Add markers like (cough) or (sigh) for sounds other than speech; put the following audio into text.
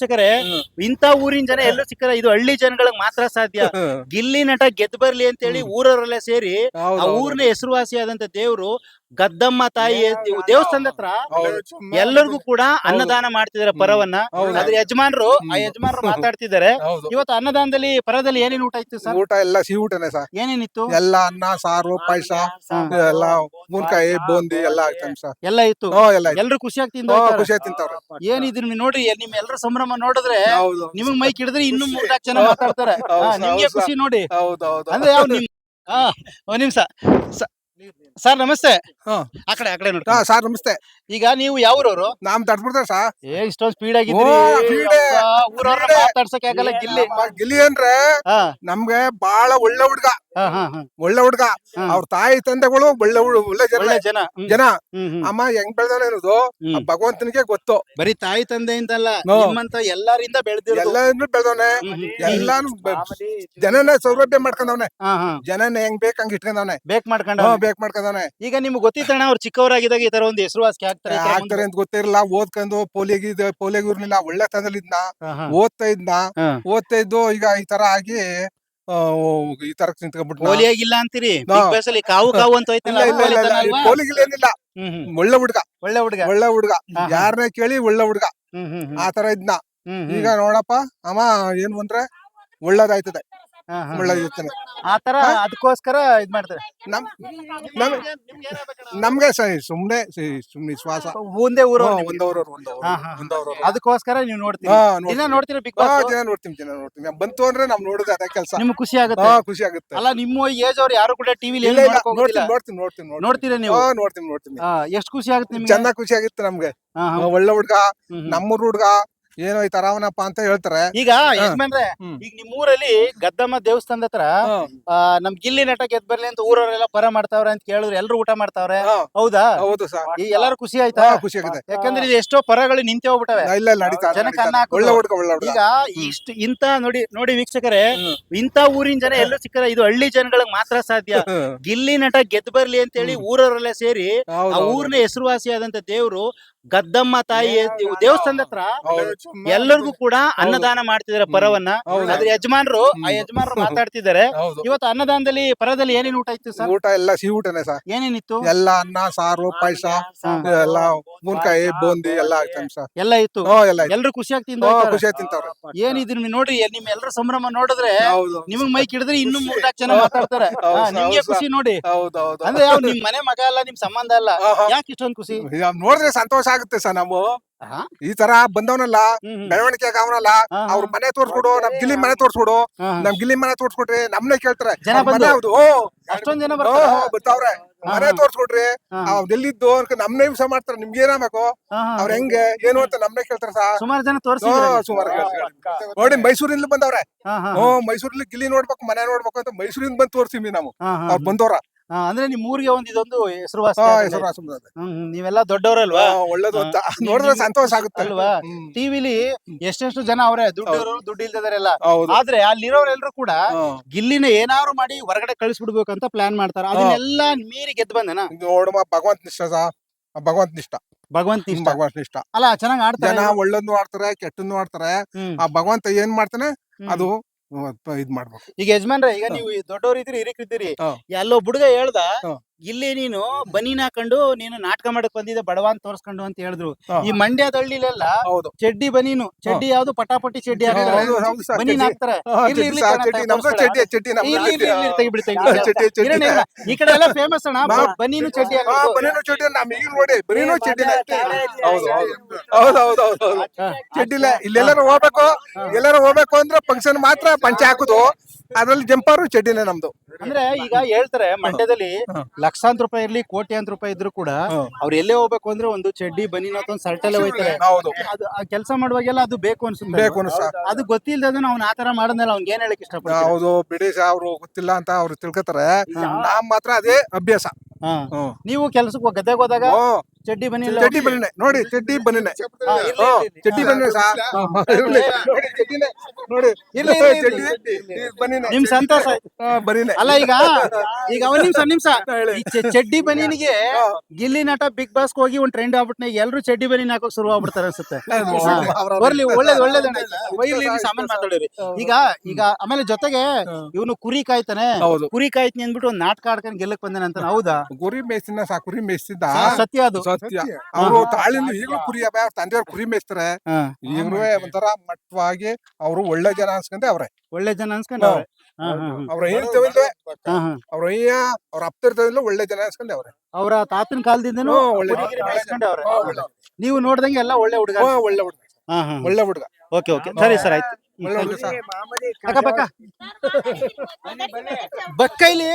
ವೀಕ್ಷಕರೇ ಇಂತ ಊರಿನ ಜನ ಎಲ್ಲೂ ಸಿಕ್ಕಲ್ಲ. ಇದು ಹಳ್ಳಿ ಜನಗಳಿಗೆ ಮಾತ್ರ ಸಾಧ್ಯ. ಗಿಲ್ಲಿ ನಟ ಗೆದ್ದು ಬರ್ಲಿ ಅಂತ ಹೇಳಿ ಊರವರೆಲ್ಲ ಸೇರಿ ಆ ಊರಿನ ಹೆಸರುವಾಸಿಯಾದಂತ ದೇವ್ರು ಗದ್ದಮ್ಮ ತಾಯಿ ದೇವ್- ದೇವಸ್ಥಾನದ ಹತ್ರ ಎಲ್ಲರಿಗೂ ಕೂಡ ಅನ್ನದಾನ ಮಾಡ್ತಿದಾರೆ ಪರವನ್ನ. ಅದ್ರ ಯಜಮಾನರು ಆ ಯಜಮಾನರು (laughs) ಮಾತಾಡ್ತಿದ್ದಾರೆ. ಇವತ್ತು ಅನ್ನದಾನದಲ್ಲಿ ಪರದಲ್ಲಿ ಏನೇನು ಊಟ ಇತ್ತು ಸರ್? ಊಟ ಎಲ್ಲ ಸಿಹಿ ಊಟನೇ ಸರ್. ಏನೇನಿತ್ತು? ಎಲ್ಲ ಅನ್ನ ಸಾರು ಪಾಯಸ ಎಲ್ಲ ಮುನ್ಕಾಯಿ ಬೂಂದಿ ಎಲ್ಲ ಐಟಮ್ ಸರ್. ಎಲ್ಲ ಇತ್ತು? ಎಲ್ಲರೂ ಎಲ್ಲ ಐತೆ. ಎಲ್ರು ಖುಷಿಯಾಗಿ ತಿಂದ ಖುಷಿಯಾಗಿ ತಿಂತಾವ್ರೆ ಏನಿದ್ರು ನೀವು ನೋಡ್ರಿ ನಿಮ್ ಎಲ್ಲರ ಸಂಭ್ರಮ ನೋಡಿದ್ರೆ ಹೌದು. ನಿಮಗ್ ಮೈಕ್ ಹಿಡಿದ್ರೆ ಇನ್ನು ಮೂರ್ನಾಲ್ಕು ಜನ ಮಾತಾಡ್ತಾರೆ. ನಿಮ್ಗೆ ಖುಷಿ ನೋಡಿ. ಹೌದು ಹೌದು. ಅಂದ್ರೆ ಯಾವ ನಿಮ್ ಹಾ ಒಂದ್ ನಿಮಿಷ. ಸರ್ ನಮಸ್ತೆ. ಹ್ಮ್. ಆ ಕಡೆ ಆ ಕಡೆ ನೋಡಿ ಹಾ ಸರ್ ನಮಸ್ತೆ. ಈಗ ನೀವು ಯಾವ್ರವ್ರು? ನಾಮ್ ತಡ್ಬಿಡ್ತಾರೆ ಸರ್. ಏ ಇಷ್ಟೊಂದು ಸ್ಪೀಡ್ ಆಗಿದ್ರಿ ಓ, speed ಊರವ್ರ speed ಮಾತಾಡ್ಸಕ್ ಆಗಲ್ಲ ಗಿಲ್ಲಿ. ಗಿಲ್ಲಿ ಅಂದ್ರೆ ಹಾ. ನಮ್ಗೆ ಬಹಳ ಒಳ್ಳೆ ಹುಡ್ಗ. ಹಾ ಹಾ ಹಾ. ಒಳ್ಳೆ ಹುಡ್ಗ. ಅವ್ರ ತಾಯಿ ತಂದೆಗಳು ಒಳ್ಳೆ ಒಳ್ಳೆ ಜನ. ಜನ. ಅಮ್ಮ ಹೆಂಗ್ ಬೆಳ್ದಾನೆ ಅನ್ನೋದು ಆ ಭಗವಂತನಿಗೆ ಗೊತ್ತು. ಬರೀ ತಾಯಿ ತಂದೆಯಿಂದಲ್ಲ ಎಲ್ಲರಿಂದ ನಿಮ್ಮಂತ ಎಲ್ಲರಿಂದ ಬೆಳೆದಿರೋದು. ಎಲ್ಲಾನು ಬೆಳ್ದವನೆ. ಎಲ್ಲಾನು ಜನನೇ ಸೌಲಭ್ಯ ಮಾಡ್ಕೊಂಡವನೆ. ಹಾ ಹಾ. ಜನನ ಹೆಂಗ್ ಬೇಕ್ ಹಂಗ ಇಟ್ಕೊಂಡವನೆ. ಬೇಕ್ ಮಾಡ್ಕೊಂಡ ಬೇಕ್ ಮಾಡ್ಕೊಂಡವನೆ. ಈಗ ನಿಮ್ಗೆ ಗೊತ್ತಿತ್ತಣ್ಣ ಅವ್ರು ಚಿಕ್ಕವರಾಗಿದ್ದಾಗ ಈ ತರ ಒಂದು ಹೆಸರುವಾಸಿ ಆಗ್ತಾರೆ ಆಗ್ತಾರೆ ಅಂತ ಗೊತ್ತಿರಲ್ಲ ಓದ್ಕೊಂಡು ಪೋಲಿಯಾಗಿ ಪೋಲಿಯಾಗಿ ಇರ್ಲಿಲ್ಲ ಒಳ್ಳೆ ತಂದಲಿದ್ನ. ಓದ್ತಾ ಇದ್ನ ಹಾ. ಓದ್ತಾ ಇದ್ದು ಈಗ ಈ ತರ ಆಗಿ ಆ, ಈ ತರ ನಿಂತ್ಕೊಂಡ್ಬಿಟ್ನ ಪೋಲಿಯಾಗಿಲ್ಲ ಅಂತೀರಿ. ಬಿಗ್ ಬಾಸ್ ಅಲ್ಲಿ ಕಾವು ಕಾವು ಅಂತ ಇಲ್ಲ ಹೋಯ್ತಲ್ಲ ಇಲ್ಲ ಇಲ್ಲ ಇಲ್ಲ ಅಲ್ವಾ? ಪೋಲಿಗಿಲ್ಲ ಏನಿಲ್ಲ ಹ್ಮ್, ಹ್ಮ್. ಒಳ್ಳೆ ಹುಡ್ಗ ಒಳ್ಳೆ ಹುಡುಗ ಒಳ್ಳೆ ಹುಡ್ಗ ಹಾ, ಹಾ. ಯಾರನ್ನೇ ಕೇಳಿ ಒಳ್ಳೆ ಹುಡ್ಗ ಹ್ಮ್ ಹ್ಮ್ ಹ್ಮ್. ಆ ತರ ಇದ್ನ ಹ್ಮ್, ಹ್ಮ್. ಈಗ ನೋಡಪ್ಪ ಅಮ್ಮ ಏನ್ ಬಂದ್ರೆ ಒಳ್ಳೇದಾಯ್ತದೆ ಹಾ. ಆ ತರ? ಅದಕ್ಕೋಸ್ಕರ ಇದ್ ಮಾಡ್ತಾರೆ. ನಮ್ ನಮ್ ನಮ್ಗೆ ಸರಿ ಸುಮ್ನೆ ಸುಮ್ನೆ ಶ್ವಾಸ ಒಂದೇ ಊರು ಒಂದವರು. ಅದಕ್ಕೋಸ್ಕರ ನೀವು ನೋಡ್ತೀರಿ. ಹಾ ದಿನ ನೋಡ್ತೀನಿ. ನೋಡ್ತೀರಾ ಬಿಗ್ ಹಾ, ಬಾಸ್ ದಿನ ನೋಡ್ತೀನಿ ದಿನ ನೋಡ್ತೀನಿ ಬಂತು ಅಂದ್ರೆ ನಮ್ ನೋಡಿದ್ರೆ ಅದೇ ಕೆಲಸ. ನಿಮ್ಗೆ ಖುಷಿ ಆಗುತ್ತೆ? ಹಾ ಖುಷಿ ಆಗುತ್ತೆ. ಅಲ್ಲ ನಿಮ್ಮ ಏಜ್ ಅವ್ರು ಯಾರು ಕೂಡ ಟಿವಿ ಇಲ್ಲ ಇಲ್ಲ. ನೋಡ್ತೀನಿ ನೋಡ್ತೀನಿ ನೋಡ್ತೀನಿ ನೋಡ್ತೀನಿ. ನೋಡ್ತೀರಾ ನೀವು? ಹಾ ನೋಡ್ತೀನಿ ನೋಡ್ತೀನಿ. ಹಾ, ಎಷ್ಟು ಖುಷಿ ಆಗುತ್ತೆ ನಿಮ್ಗೆ? ಚೆನ್ನಾಗ್ ಖುಷಿ ಆಗುತ್ತೆ ನಮ್ಗೆ. ಹಾ, ಹಾ. ಒಳ್ಳೆ ಹುಡ್ಗ ಹ್ಮ್, ಹ್ಮ್. ನಮ್ಮೂರ್ ಹುಡ್ಗ ಏನೋ ಈ ತರಾವನಪ್ಪ ಅಂತ ಹೇಳ್ತಾರೆ. ಈಗ ಯಜಮಾನ್ರೆ ಈಗ ನಿಮ್ ಊರಲ್ಲಿ ಗದ್ದಮ್ಮ ದೇವಸ್ಥಾನದ ಹತ್ರ ಆ, ನಮ್ ಗಿಲ್ಲಿ ನಟ ಗೆದ್ ಬರ್ಲಿ ಅಂತ ಊರವರೆಲ್ಲ ಪರ ಮಾಡ್ತಾವ್ರೆ ಅಂತ ಕೇಳಿದ್ರೆ ಎಲ್ರು ಊಟ ಮಾಡ್ತಾವ್ರೆ? ಹಾ, ಹೌದಾ? ಹೌದು ಸರ್. ಈ ಎಲ್ಲಾರು ಖುಷಿ ಆಯ್ತಾ? ಹಾ, ಖುಷಿ ಆಗಿದೆ. ಯಾಕಂದ್ರೆ ಇದು ಎಷ್ಟೋ ಪರಗಳು ನಿಂತೆ ಹೋಗ್ಬಿಟ್ಟವೆ. ಇಲ್ಲ ಇಲ್ಲ ನಡೀತಾ ಇದೆ, ಜನಕ್ಕೆ ಅನ್ನ ಇದೆ. ಹಾಕೋದು. ಒಳ್ಳೆ ಹುಡ್ಗ ಒಳ್ಳೆ ಹುಡ್ಗ. ಈಗ ಇಷ್ಟ ಇಂತ ನೋಡಿ ನೋಡಿ ವೀಕ್ಷಕರೇ ಇಂತ ಊರಿನ ಜನ ಎಲ್ಲೂ ಸಿಕ್ಕರೆ ಇದು ಹಳ್ಳಿ ಜನಗಳಿಗೆ ಮಾತ್ರ ಸಾಧ್ಯ. ಗಿಲ್ಲಿ ನಟ ಗೆದ್ ಬರ್ಲಿ ಅಂತ ಹೇಳಿ ಊರವರೆಲ್ಲ ಸೇರಿ ಆ ಹೌದು. ಊರಿನ ಹೆಸರುವಾಸಿಯಾದಂತ ದೇವ್ರು ಗದ್ದಮ್ಮ ತಾಯಿ ದೇವ್- ದೇವಸ್ಥಾನದ ಹತ್ರ ಎಲ್ಲರಿಗೂ ಕೂಡ ಅನ್ನದಾನ ಮಾಡ್ತಿದಾರೆ ಪರವನ್ನ. ಆದ್ರೆ ಯಜಮಾನರು ಆ ಯಜಮಾನರು (laughs) ಮಾತಾಡ್ತಿದ್ದಾರೆ. ಇವತ್ತು ಅನ್ನದಾನದಲ್ಲಿ ಪರದಲ್ಲಿ ಏನೇನು ಊಟ ಇತ್ತು ಸರ್? ಊಟ ಎಲ್ಲ ಸಿಹಿ ಊಟನೇ ಸರ್. ಏನೇನಿತ್ತು? ಎಲ್ಲ ಅನ್ನ ಸಾರು ಪಾಯಸ ಎಲ್ಲ ಮುನ್ಕಾಯಿ ಬೂಂದಿ ಎಲ್ಲ ಐಟಮ್ ಸರ್. ಎಲ್ಲ ಇತ್ತು? ಎಲ್ಲರೂ ಎಲ್ಲ ಐತೆ. ಎಲ್ರು ಖುಷಿಯಾಗಿ ತಿಂದ ಖುಷಿಯಾಗಿ ತಿಂತಾವ್ರೆ. ಏನಿದ್ರು ನೀವು ನೋಡ್ರಿ ನಿಮ್ ಎಲ್ಲರ ಸಂಭ್ರಮ ನೋಡಿದ್ರೆ ಹೌದು ನಿಮಗ್ ಮೈಕ್ ಹಿಡಿದ್ರೆ ಇನ್ನು ಮೂರ್ನಾಲ್ಕು ಜನ ಮಾತಾಡ್ತಾರೆ. (laughs) ನಿಮ್ಗೆ ಖುಷಿ ನೋಡಿ. ಹೌದು ಹೌದು. ಅಂದ್ರೆ ಯಾವ ನಿಮ್ ಮನೆ ಮಗ ಅಲ್ಲ ನಿಮ್ ಸಂಬಂಧ ಅಲ್ಲ. ಯಾಕೆ ಇಷ್ಟೊಂದು ಖುಷಿ? ನೋಡಿದ್ರೆ ಸಂತೋಷ ಆಗುತ್ತೆ ಸರ್ ನಾವು? ಈ ತರ ಬಂದವನಲ್ಲ ಹ್ಮ್, ಹ್ಮ್. ಬೆಳವಣಿಗೆ ಅವನಲ್ಲ ಹಾ. ಅವ್ರ ಮನೆ ತೋರ್ಸ್ಕೊಡು ನಮ್ ಗಿಲ್ಲಿ ಮನೆ ಹಾ. ನಮ್ ಗಿಲ್ಲಿ ಮನೆ ತೋರ್ಸ್ಕೊಟ್ರಿ ನಮ್ನೆ ಕೇಳ್ತಾರೆ. ಜನ ಮನೆ ಬಂದು? ಹೌದು ಓ! ಅಷ್ಟೊಂದ್ ಜನ ಓ, ಬರ್ತಾರಾ? ಓ, ಬರ್ತಾವ್ರೆ. ಮನೆ ತೋರ್ಸ್ಕೊಟ್ರಿ ತೋರ್ಸ್ಕೊಡ್ರಿ ಅವ್ರ್ ಎಲ್ಲಿದ್ದು ನಮ್ನೆ ವಿಷಯ ಮಾಡ್ತಾರೆ. ನಿಮ್ಗೆ ಏನಾಗಬೇಕು. ಅವ್ರ ಹೆಂಗೆ ಏನು ಅಂತ ನಮ್ನೆ ಕೇಳ್ತಾರೆ ಸಾ ಸುಮಾರು ಜನ ಸುಮಾರು. ನೋಡಿ ಮೈಸೂರಿಂದ ಬಂದವ್ರೆ. ಹಾ ಹಾ ಓ ಮೈಸೂರಲ್ಲಿ ಗಿಲ್ಲಿ ನೋಡ್ಬೇಕು ಮನೆ ನೋಡ್ಬೇಕು ಅಂತ ಮೈಸೂರಿಂದ ಬಂದ್ ತೋರ್ಸಿವಿ ನಾವು. ಅವ್ರು ಬಂದವ್ರ. ಅಂದ್ರೆ ನಿಮ್ ಊರಿಗೆ ಒಂದ್ ಇದೊಂದು ಹೆಸರುವಾಸಿ ಆಗಿದೆ. ಹ್ಮ್, ಹ್ಮ್, ನೀವೆಲ್ಲ ದೊಡ್ಡವರಲ್ವಾ ಒಳ್ಳೇದು ಅಂತ. ನೋಡಿದ್ರೆ ಸಂತೋಷ ಆಗುತ್ತೆ. ಅಲ್ವಾ? ಟಿವಿಲಿ ಎಷ್ಟೆಷ್ಟು ಜನ ಅವರೇ ದುಡ್ಡು ದುಡ್ಡು ಇಲ್ದಿದಾರೆಲ್ಲ. ಹೌದು. ಆದ್ರೆ ಅಲ್ಲಿರೋರೆಲ್ಲರೂ ಕೂಡ ಹಾ. ಗಿಲ್ಲಿನ ಏನಾದ್ರು ಮಾಡಿ ಹೊರಗಡೆ ಕಳಿಸ್ಬಿಡ್ಬೇಕು ಅಂತ ಪ್ಲಾನ್ ಮಾಡ್ತಾರೆ. ಅದನ್ನೆಲ್ಲ ಮೀರಿ ಗೆದ್ದು ಬಂದನ? ನೋಡಮ್ಮ ಭಗವಂತ ನಿಷ್ಠ ಭಗವಂತ ನಿಷ್ಠ. ಭಗವಂತ ಇಷ್ಟ ಭಗವಂತ ನಿಷ್ಠ. ಅಲ್ಲ ಚೆನ್ನಾಗ್ ಆಡ್ತಾರೆ ಜನ. ಒಳ್ಳೇದು ಆಡ್ತಾರೆ ಕೆಟ್ಟನ್ನು ಆಡ್ತಾರೆ. ಹ್ಮ್, ಆ ಭಗವಂತ ಏನ್ ಮಾಡ್ತಾನೆ? ಹ್ಮ್. ಅದು ಇದ್ ಮಾಡ್ಬೇಕು ಈಗ ಯಜಮಾನ್ರ ಈಗ ನೀವು ದೊಡ್ಡವ್ರ ಇದ್ರಿ ಹಿರಿಕ್ ಇದ್ದೀರಿ ಎಲ್ಲೋ ಬುಡ್ಗ ಹೇಳ್ದ ಹಾ. ಇಲ್ಲಿ ನೀನು ಬನೀನ್ ಹಾಕೊಂಡು ನೀನು ನಾಟಕ ಮಾಡಕ್ ಬಂದಿದ್ದೆ ಬಡವ ಅಂತ ತೋರ್ಸ್ಕೊಂಡು ಅಂತ ಹೇಳಿದ್ರು ಹಾ. ಈ ಮಂಡ್ಯದ ಹಳ್ಳಿಲೆಲ್ಲ ಹೌದು ಚಡ್ಡಿ ಬನೀನು ಚಡ್ಡಿ ಯಾವ್ದು ಪಟಾಪಟಿ ಚಡ್ಡಿ ಹಾಕ್ತಾರೆ. ಹೌದು, ಹೌದು ಸರ್, ಬನೀನ್ ಚಡ್ಡಿ. ಹಾಕ್ತಾರೆ ಹಾ, ಇರ್ಲಿ, ಚಡ್ಡಿ ಇರ್ಲಿ ಸಾ, ಕಣಪ್ಪ, ಚಡ್ಡಿ ನಮ್ದು ತೋರ್ಸ್ಕೊಳ. ಚಡ್ಡಿ ಚಡ್ಡಿ ನಮ್ದು ಇರ್ಲಿ, ಇರ್ಲಿ, ಇರ್ಲಿ, ತೆಗಿಬಿಡಿ, ತೆಗಿಬಿಡಿ. ಚಡ್ಡಿ ಚಡ್ಡಿ ಇರೋಣ, ಇರೋಣ. ಈ ಕಡೆ ಎಲ್ಲ ಫೇಮಸ್ ಅಣ್ಣ ಬನಿನು ಬನೀನು ಚಡ್ಡಿ ಹಾ, ಹಾಕ್ಬೇಕು. ಬನೀನು ಚಡ್ಡಿ ನಮ್ ಈಗ ನೋಡಿ ಹೌದು ಹೌದು ಹೌದು ಹೌದು ಹೌದು ಹೌದು ಹಾ. ಚಡ್ಡಿಲೆ ಇಲ್ಲೆಲ್ಲಾರು ಹೋಗ್ಬೇಕು. ಎಲ್ಲಾರು ಹೋಗ್ಬೇಕು ಅಂದ್ರೆ ಫಂಕ್ಷನ್ ಮಾತ್ರ ಪಂಚೆ ಹಾಕುದು. ಅದ್ರಲ್ಲಿ ಜಂಪಾರು ಚಡ್ಡಿನೇ ನಮ್ದು. ಅಂದ್ರೆ ಈಗ ಹೇಳ್ತಾರೆ ಮಂಡ್ಯದಲ್ಲಿ. ಲಕ್ಷಾಂತರ ರೂಪಾಯಿ ಇರ್ಲಿ ಕೋಟ್ಯಾಂತರ ರೂಪಾಯಿ ಇದ್ರು ಕೂಡ. ಅವ್ರು ಎಲ್ಲೇ ಹೋಗ್ಬೇಕು ಅಂದ್ರೆ ಒಂದು ಚಡ್ಡಿ ಬನೀನ್ ಒಂದು ಸರ್ಟ್ ಎಲ್ಲ ಹೋಯ್ತಾರೆ. ಹೌದು. ಅದು ಕೆಲಸ ಮಾಡುವಾಗೆಲ್ಲ ಅದು ಬೇಕು ಅನ್ಸುತ್ತೆ ಬೇಕು ಅನ್ಸ ಅದು ಗೊತ್ತಿಲ್ಲದ ಅವ್ನ ಆತರ ಮಾಡಿದ್ಮೇಲೆ ಅವ್ನ್ ಏನ್ ಹೇಳಕ್ ಇಷ್ಟಪಡ ಹೌದು ಬಿಡಿ ಅವ್ರು ಗೊತ್ತಿಲ್ಲ ಅಂತ ಅವ್ರು ತಿಳ್ಕೊತಾರೆ. ನಾವ್ ಮಾತ್ರ ಅದೇ ಅಭ್ಯಾಸ. ನೀವು ಕೆಲ್ಸಕ್ಕೆ ಗದ್ದೆಗೆ ಹೋದಾಗ ಚಡ್ಡಿ ಬನಿ? ಚಡ್ಡಿ ಬನ್ನಿನೆ ನೋಡಿ ಚಡ್ಡಿ ಬನ್ನಿನೆ. ಚಡ್ಡಿ ಬನ್ನಿ ಸಾ. ನೋಡಿ ಚಡ್ಡಿನೆ. ನೋಡಿ ಚಡ್ಡಿ. ಬನ್ನಿನೆ ನಿಮ್ ಸಂತೋಷ. ಬನ್ನಿನೆ. ಅಲ್ಲ ಈಗ ಈಗ ಒಂದ್ ನಿಮಿಷ ನಿಮಿಷ. ಚಡ್ಡಿ ಬನಿನಿಗೆ ಗಿಲ್ಲಿ ನಟ ಬಿಗ್ ಬಾಸ್ ಹೋಗಿ ಒಂದ್ ಟ್ರೆಂಡ್ ಆಗ್ಬಿಟ್ನೆ. ಎಲ್ಲರೂ ಚಡ್ಡಿ ಬನಿನ ಹಾಕೋಕ್ ಶುರು ಆಗ್ಬಿಡ್ತಾರೆ ಅನ್ಸುತ್ತೆ. ಬರ್ಲಿ ಒಳ್ಳೇದ್ ಒಳ್ಳೇದ್ ಸಾಮಾನ್ಯ ಮಾತಾಡಿರಿ. ಈಗ ಈಗ ಆಮೇಲೆ ಜೊತೆಗೆ ಇವನು ಕುರಿ ಕಾಯ್ತಾನೆ. ಹೌದು. ಕುರಿ ಕಾಯ್ತೀನಿ ಅಂದ್ಬಿಟ್ಟು ಒಂದ್ ನಾಟಕ ಆಡ್ಕೊಂಡು ಗೆಲ್ಲಕ್ ಬಂದಾನೆ ಅಂತ. ಹೌದಾ? ಕುರಿ ಮೇಯ್ಸಿನ ಸಾ ಕುರಿ ಮೇಯ್ಸಿದ್ದ? ಸತ್ಯ ಅದು. ಸತ್ಯ. ಅವರು ತಾಳಿಂದ ಈಗಲೂ ಕುರಿ ಅವ್ರ ತಂದೆಯವ್ರು ಕುರಿ ಮೇಸ್ತಾರೆ ಹಾ. ಈಗಲೂ ಒಂಥರ ಮಟ್ಟವಾಗಿ ಅವರು ಒಳ್ಳೆ ಜನ ಅನ್ಸ್ಕೊಂಡೆ ಅವ್ರೆ. ಒಳ್ಳೆ ಜನ ಹಾ, ಹಾ, ಹಾ. ಅವ್ರ ಏನ್ ಹಾ, ಹಾ. ಅವ್ರ ಅಯ್ಯ ಅವ್ರ ಅಪ್ತಿರ್ತವಿಲ್ಲ ಒಳ್ಳೆ ಜನ ಅನ್ಸ್ಕೊಂಡೆ ಅವ್ರೆ. ಅವ್ರ ತಾತನ ಕಾಲದಿಂದನೂ ಹ್ಮ್, ಒಳ್ಳೆ ಹುಡುಗಿರು ಜನ. ಬೆಳೆಸ್ಕೊಂಡವ್ರೆ. ಹ್ಮ್, ಒಳ್ಳೆ. ನೀವು ನೋಡ್ದಂಗೆ ಎಲ್ಲ ಒಳ್ಳೆ ಹುಡುಗ. ಹ್ಮ್, ಒಳ್ಳೆ ಹುಡುಗ. ಹಾ ಹಾ ಒಳ್ಳೆ ಹುಡುಗ. Okay okay. ಸರಿ ಸರ್ ಆಯ್ತು. ಒಳ್ಳೆ ಹುಡುಗ ಸರ್. ಬಕ್ಕ ಬಕ್ಕ ಬಕ್ಕ ಇಲ್ಲಿ.